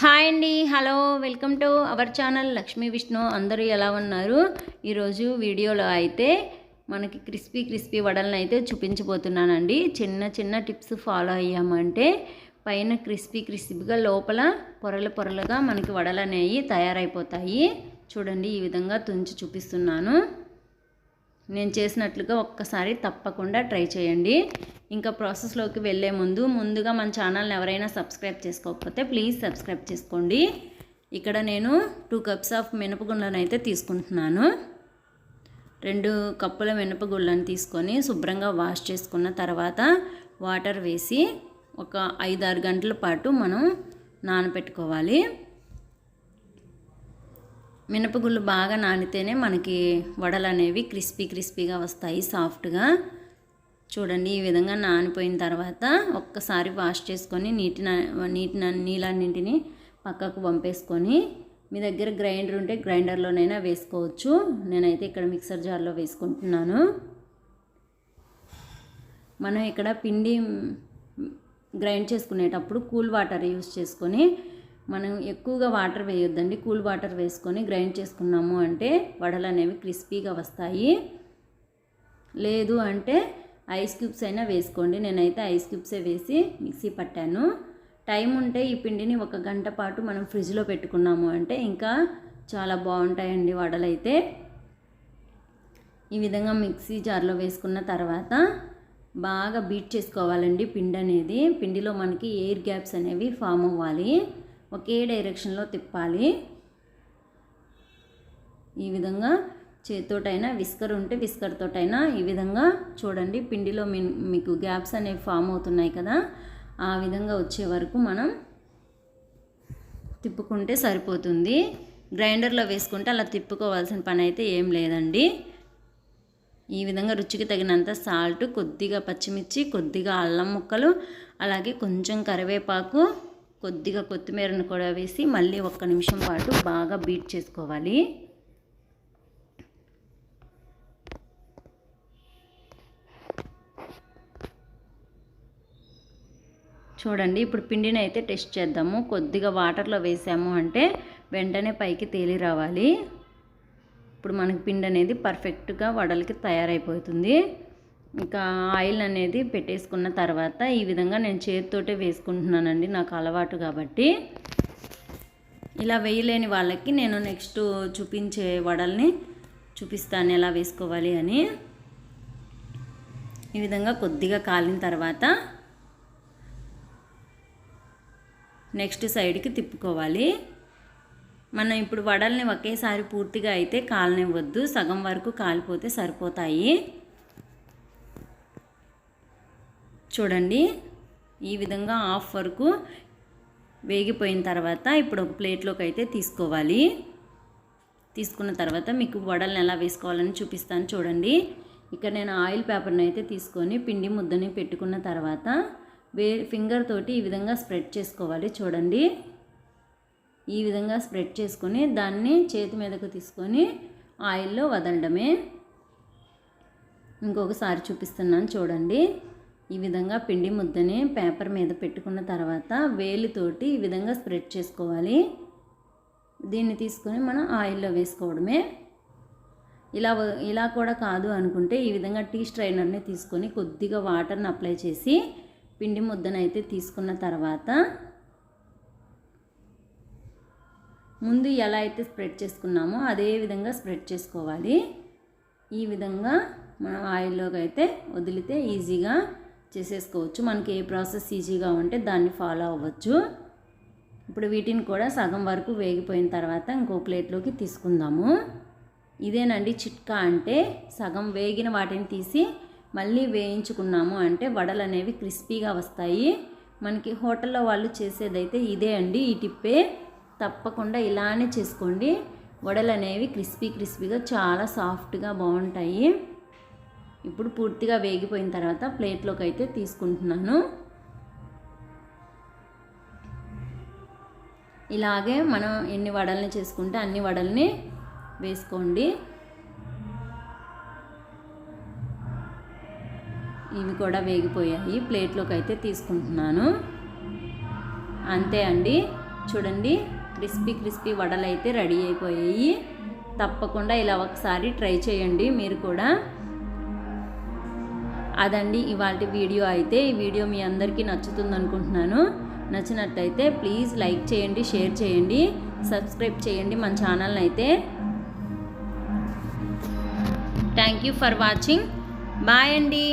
Hi అండి hello welcome to our channel Lakshmi Vishnu. అందరూ ఎలా ఉన్నారు? ఈరోజు వీడియోలో అయితే మనకి క్రిస్పీ క్రిస్పీ వడలను అయితే చూపించబోతున్నానండి. చిన్న చిన్న టిప్స్ ఫాలో అయ్యామంటే పైన క్రిస్పీ క్రిస్పీగా లోపల పొరలు పొరలుగా మనకి వడలు అనేవి తయారైపోతాయి. చూడండి ఈ విధంగా తుంచి చూపిస్తున్నాను. నేను చేసినట్లుగా ఒక్కసారి తప్పకుండా ట్రై చేయండి. ఇంకా ప్రాసెస్లోకి వెళ్ళే ముందు ముందుగా మన ఛానల్ని ఎవరైనా సబ్స్క్రైబ్ చేసుకోకపోతే ప్లీజ్ సబ్స్క్రైబ్ చేసుకోండి. ఇక్కడ నేను టూ కప్స్ ఆఫ్ మినపగుండ్లను అయితే తీసుకుంటున్నాను. రెండు కప్పుల మినపగుళ్ళను తీసుకొని శుభ్రంగా వాష్ చేసుకున్న తర్వాత వాటర్ వేసి ఒక ఐదారు గంటల పాటు మనం నానబెట్టుకోవాలి మినపగుళ్ళు బాగా నానితేనే మనకి వడలు అనేవి క్రిస్పీ క్రిస్పీగా వస్తాయి సాఫ్ట్గా. చూడండి ఈ విధంగా నానిపోయిన తర్వాత ఒక్కసారి వాష్ చేసుకొని నీటి నీటి నీళ్ళన్నింటిని పక్కకు పంపేసుకొని మీ దగ్గర గ్రైండర్ ఉంటే గ్రైండర్లోనైనా వేసుకోవచ్చు. నేనైతే ఇక్కడ మిక్సర్ జార్లో వేసుకుంటున్నాను. మనం ఇక్కడ పిండి గ్రైండ్ చేసుకునేటప్పుడు కూల్ వాటర్ యూస్ చేసుకొని మనం ఎక్కువగా వాటర్ వేయొద్దండి. కూల్ వాటర్ వేసుకొని గ్రైండ్ చేసుకున్నాము అంటే వడలు అనేవి క్రిస్పీగా వస్తాయి. లేదు అంటే ఐస్ క్యూబ్స్ అయినా వేసుకోండి. నేనైతే ఐస్ క్యూబ్సే వేసి మిక్సీ పట్టాను. టైం ఉంటే ఈ పిండిని ఒక గంట పాటు మనం ఫ్రిడ్జ్లో పెట్టుకున్నాము అంటే ఇంకా చాలా బాగుంటాయండి వడలు అయితే ఈ విధంగా మిక్సీ జార్లో వేసుకున్న తర్వాత బాగా బీట్ చేసుకోవాలండి పిండి అనేది. పిండిలో మనకి ఎయిర్ గ్యాప్స్ అనేవి ఫామ్ అవ్వాలి. ఒకే డైరెక్షన్లో తిప్పాలి. ఈ విధంగా చేతితోటైనా విస్కర్ ఉంటే విస్కర్తోటైనా ఈ విధంగా చూడండి. పిండిలో మీకు గ్యాప్స్ అనేవి ఫామ్ అవుతున్నాయి కదా. ఆ విధంగా వచ్చే వరకు మనం తిప్పుకుంటే సరిపోతుంది. గ్రైండర్లో వేసుకుంటే అలా తిప్పుకోవాల్సిన పని అయితే ఏం లేదండి. ఈ విధంగా రుచికి తగినంత సాల్ట్ కొద్దిగా పచ్చిమిర్చి కొద్దిగా అల్లం ముక్కలు అలాగే కొంచెం కరివేపాకు కొద్దిగా కొత్తిమీరను కూడా వేసి మళ్ళీ ఒక్క నిమిషం పాటు బాగా బీట్ చేసుకోవాలి. చూడండి ఇప్పుడు పిండిని అయితే టెస్ట్ చేద్దాము. కొద్దిగా వాటర్లో వేసాము అంటే వెంటనే పైకి తేలి రావాలి. ఇప్పుడు మనకి పిండి అనేది పర్ఫెక్ట్గా వడలకి తయారైపోతుంది. ఇంకా ఆయిల్ అనేది పెట్టేసుకున్న తర్వాత ఈ విధంగా నేను చేతితోటే వేసుకుంటున్నానండి నాకు అలవాటు కాబట్టి. ఇలా వేయలేని వాళ్ళకి నేను నెక్స్ట్ చూపించే వడల్ని చూపిస్తాను ఎలా వేసుకోవాలి అని. ఈ విధంగా కొద్దిగా కాలిన తర్వాత నెక్స్ట్ సైడ్కి తిప్పుకోవాలి. మనం ఇప్పుడు వడల్ని ఒకేసారి పూర్తిగా అయితే కాలనివ్వద్దు. సగం వరకు కాలిపోతే సరిపోతాయి. చూడండి. ఈ విధంగా హాఫ్ వరకు వేగిపోయిన తర్వాత ఇప్పుడు ఒక ప్లేట్లోకి అయితే తీసుకోవాలి. తీసుకున్న తర్వాత మీకు వడల్ని ఎలా వేసుకోవాలని చూపిస్తాను చూడండి. ఇక్కడ నేను ఆయిల్ పేపర్ని అయితే తీసుకొని పిండి ముద్దని పెట్టుకున్న తర్వాత వే ఫింగర్ తోటి ఈ విధంగా స్ప్రెడ్ చేసుకోవాలి చూడండి. ఈ విధంగా స్ప్రెడ్ చేసుకొని దాన్ని చేతి మీదకు తీసుకొని ఆయిల్లో వదలడమే. ఇంకొకసారి చూపిస్తున్నాను చూడండి. ఈ విధంగా పిండి ముద్దని పేపర్ మీద పెట్టుకున్న తర్వాత వేలితోటి ఈ విధంగా స్ప్రెడ్ చేసుకోవాలి. దీన్ని తీసుకొని మనం ఆయిల్లో వేసుకోవడమే. ఇలా ఇలా కూడా కాదు అనుకుంటే ఈ విధంగా టీ స్ట్రైనర్ని తీసుకొని కొద్దిగా వాటర్ని అప్లై చేసి పిండి ముద్దనైతే తీసుకున్న తర్వాత ముందు ఎలా అయితే స్ప్రెడ్ చేసుకున్నామో అదే విధంగా స్ప్రెడ్ చేసుకోవాలి. ఈ విధంగా మనం ఆయిల్లోకి అయితే వదిలితే ఈజీగా చేసేసుకోవచ్చు. మనకి ఏ ప్రాసెస్ ఈజీగా ఉంటే దాన్ని ఫాలో అవ్వచ్చు. ఇప్పుడు వీటిని కూడా సగం వరకు వేగిపోయిన తర్వాత ఇంకో ప్లేట్లోకి తీసుకుందాము. ఇదేనండి చిట్కా అంటే సగం వేగిన వాటిని తీసి మళ్ళీ వేయించుకున్నాము అంటే వడలు అనేవి క్రిస్పీగా వస్తాయి. మనకి హోటల్లో వాళ్ళు చేసేదైతే ఇదే అండి. ఈ టిప్పే. తప్పకుండా ఇలానే చేసుకోండి. వడలు అనేవి క్రిస్పీ క్రిస్పీగా చాలా సాఫ్ట్గా బాగుంటాయి. ఇప్పుడు పూర్తిగా వేగిపోయిన తర్వాత ప్లేట్లోకి అయితే తీసుకుంటున్నాను. ఇలాగే మనం ఎన్ని వడల్ని చేసుకుంటే అన్ని వడల్ని వేసుకోండి. ఇవి కూడా వేగిపోయాయి. ప్లేట్లోకి అయితే తీసుకుంటున్నాను. అంతే అండి. చూడండి క్రిస్పీ క్రిస్పీ వడలు అయితే రెడీ అయిపోయాయి. తప్పకుండా ఇలా ఒకసారి ట్రై చేయండి మీరు కూడా. అదండి ఇవాళ వీడియో అయితే. ఈ వీడియో మీ అందరికీ నచ్చుతుంది అనుకుంటున్నాను నచ్చినట్టయితే ప్లీజ్ లైక్ చేయండి షేర్ చేయండి సబ్స్క్రైబ్ చేయండి మన ఛానల్ని అయితే thank you for watching. Bye అండి.